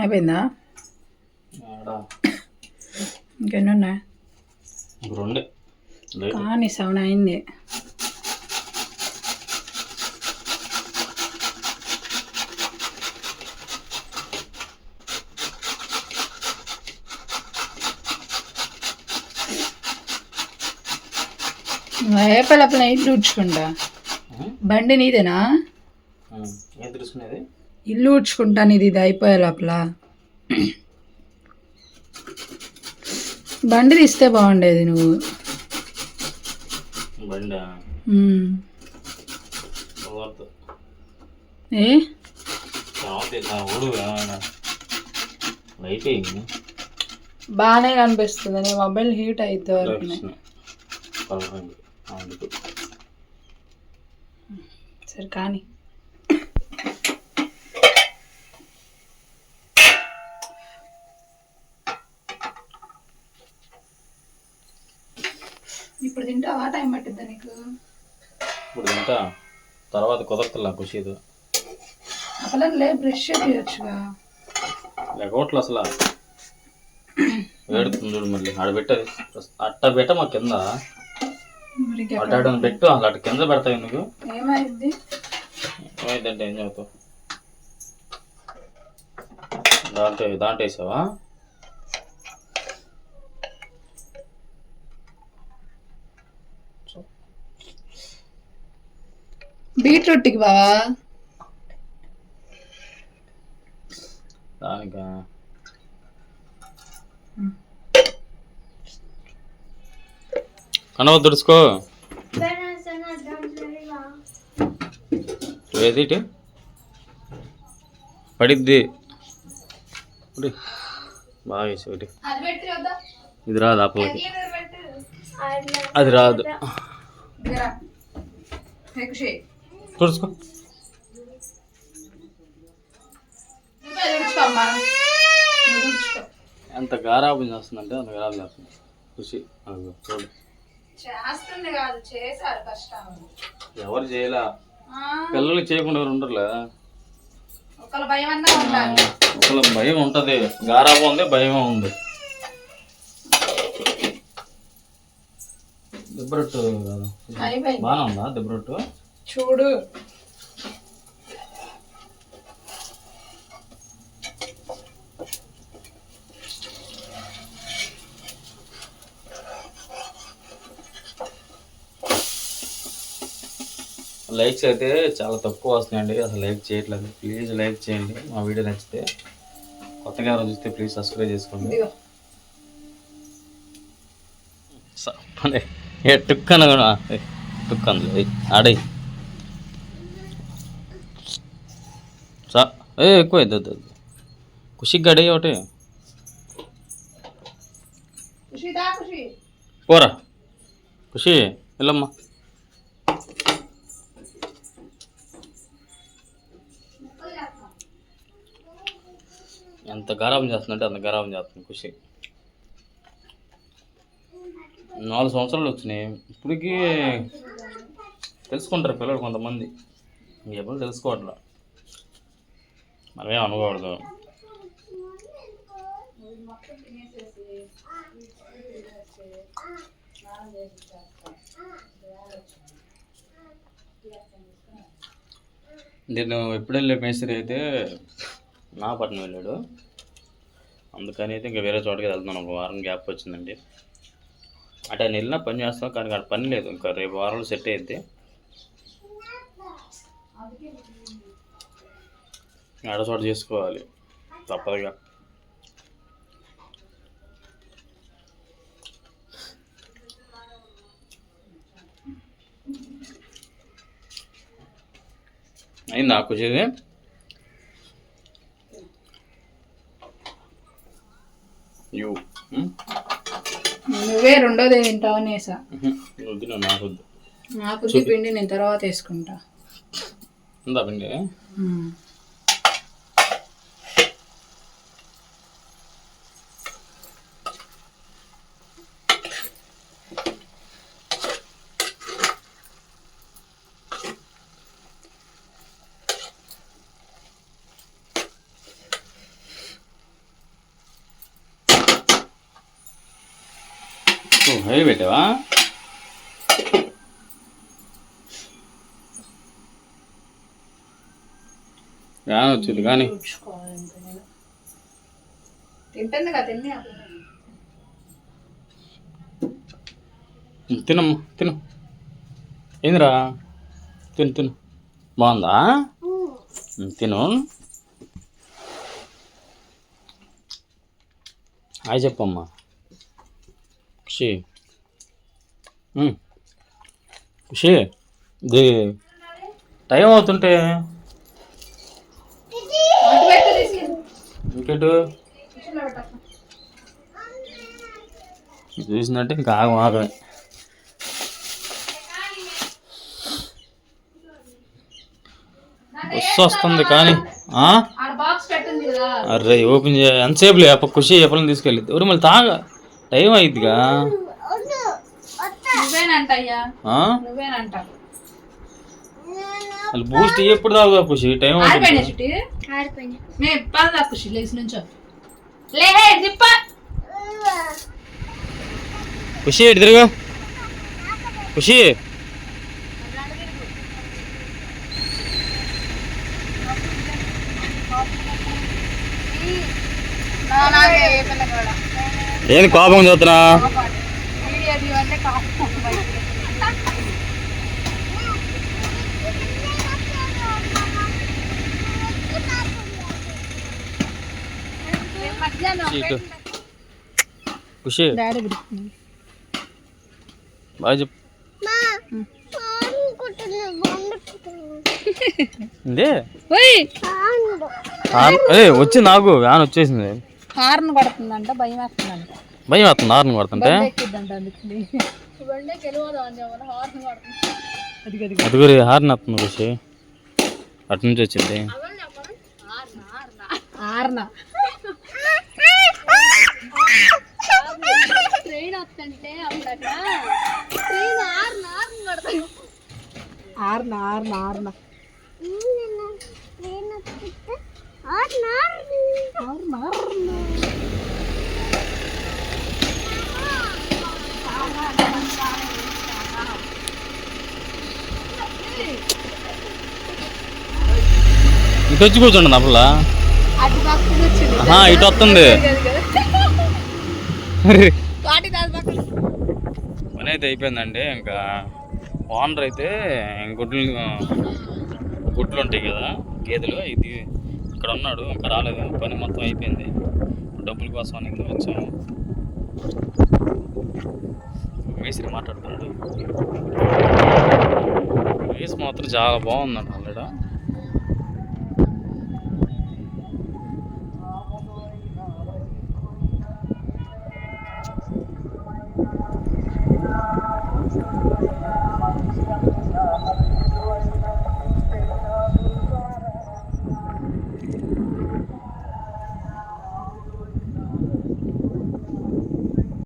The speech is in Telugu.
అయిపోయిందా? ఆడ. ఇంకెన్ని ఉన్నాయి? రెండే. లేదు. కానీ సెవెన్ అయింది. వేపలపల ఇల్లు ఊడ్చుకుంటా. బండి నీదేనా? ఇల్లు ఊడ్చుకుంటాను ఇది ఇది అయిపోయే లోపల బండి తీస్తే బాగుండేది నువ్వు. ఏ? బాగానే కనిపిస్తుంది నీ మొబైల్ హీట్ అయితే అందుకు సరే కానీ. ఇప్పుడు తింటావా? టైం పట్టిద్దా నీకు? ఇప్పుడు తింటా. తర్వాత కుదరతలా ఖుషీదు అసలు లే బ్రష్ చేయొచ్చుగా. లేకపోవట్లే అసలు. వేడుతుంది చూడు మళ్ళీ ఆడ పెట్టది. అట్ట పెట్ట మా కింద. అటు పెట్టు అసలు అటు కింద పెడతావు నువ్వు ఏమైంది? ఏమైందంటే ఏం చెబుతావు? దాంట్లో దాంట్లో వేసావా? బీట్రూట్కి బావా? దానికా? కనవ దుడుచుకో ఏది ఇటు? పడిద్ది బాగా వేసి ఒకటి ఇది రాదు అప్పలకి అది రాదు. తుడుచుకో. ఎంత గారాబం చేస్తుందంటే అంత గారాబం చేస్తుంది. ఖుషి అదిగో చూడు. చేస్తుంది కాదు చేశారు కష్టం ఎవరు చేయలా? పిల్లలు చేయకుండా ఎవరు ఉండరులే. ఒకళ్ళ భయం అన్నా ఉండాలి. అసలు భయం ఉంటది. గారాబం ఉంది భయం ఉంది. దెబ్బరొట్టు బాగానే ఉందా దెబ్బరొట్టు? చూడు. లైక్స్ అయితే చాలా తక్కువ వస్తున్నాయండి. అసలు లైక్ చేయట్లేదు. ప్లీజ్ లైక్ చేయండి. మా వీడియో నచ్చితే కొత్తగా ఎవరైనా చూస్తే ప్లీజ్ సబ్స్క్రైబ్ చేసుకోండి. ఏ టుక్కన కూడా ఏ, టుక్కన ఆడే. సా ఏ ఎక్కువ అవుతుంది ఖుషి గడి ఒకటి. పోరా. ఖుషి వెళ్ళమ్మా. అంత గారాబం చేస్తుందంటే అంత గారాబం చేస్తుంది ఖుషి. నాలుగు సంవత్సరాలు వచ్చినాయి. ఇప్పటికీ తెలుసుకుంటారు పిల్లలు కొంతమంది. ఎప్పుడు తెలుసుకోవట్లా. మనమేం అనుకోకూడదు నేను ఎప్పుడు వెళ్ళే మేస్త్రి అయితే నాగపట్నం వెళ్ళాడు. అందుకని అయితే ఇంకా వేరే చోటకి వెళ్తున్నాను ఒక వారం గ్యాప్ వచ్చిందండి. అంటే ఆయన వెళ్ళినా పని చేస్తాం కానీ అక్కడ పని లేదు. ఇంకా రేపు వారాలు సెట్ అయింది ఆడ చోట చేసుకోవాలి. తప్పదుగా. అయింది? నాకు యూ ఉమ్? నువ్వే రెండోది తింటావు నేసా ఉహు. వద్దు నువ్వు నాకు పిండి నేను తర్వాత వేసుకుంటా. ఉందా పిండి? ఉమ్. వేడి పెట్టావా కానీ వచ్చింది కానీ తింటుంది కదా తిని తినమ్మా తిను ఏందిరా తిను తిను బాగుందా తిను హాయ్ చెప్పమ్మా ఖుషి. ఖుషి ఇది టైం అవుతుంటే ఇంకెటు చూసినట్టే ఇంకా ఆగం ఆగమే బస్సు వస్తుంది కానీ అర్రే ఓపెన్ చేయ. ఎంతసేపు లే అప్ప ఖుషి ఎప్పటి తీసుకెళ్ళి. ఎవరు మళ్ళీ తాగ. టైం అయిద్దిగా బూస్ట్ ఎప్పుడు తాగుదా ఖుషి? టైం ఖుషి? లేచి నుంచో. లే దిప్ప ఖుషి తిరుగు. ఖుషి. ఏంది కోపం చూస్తున్నా. ఖుషి. బాగా చెప్పు. ఇదే ఏ వచ్చి నాకు వ్యాన్ వచ్చేసింది. హార్న్ కొడుతుందంట భయం వేస్తుందంట. భయం వేస్తుంది ఆరుని కొడుతుంటే? చెప్పాలి హార్న్ హార్న్ వస్తుంది ఖుషి అటు నుంచి వచ్చింది. హార్న ట్రైన్ వస్తుంటే అప్పుడు ట్రైన్ ఆరు నారు పడతాయి హార్న హార్న హార్న. ట్రైన్ వస్తుంటే ఆరు నారు హార్న హార్న. ఇటు వచ్చి కూర్చోండి వచ్చింది. ఇటు వస్తుంది. పని అయితే అయిపోయిందండి ఇంకా ఓనర్ అయితే గుడ్లు గుడ్లు ఉంటాయి కదా గేదెలు ఇది ఇక్కడ ఉన్నాడు ఇంకా రాలేదు. పని మొత్తం అయిపోయింది. డబ్బుల కోసం అనేది వచ్చాము. మేస్త్రి మాట్లాడుతున్నాడు. వేసి మాత్రం చాలా బాగుందండి ఆల్రెడీ.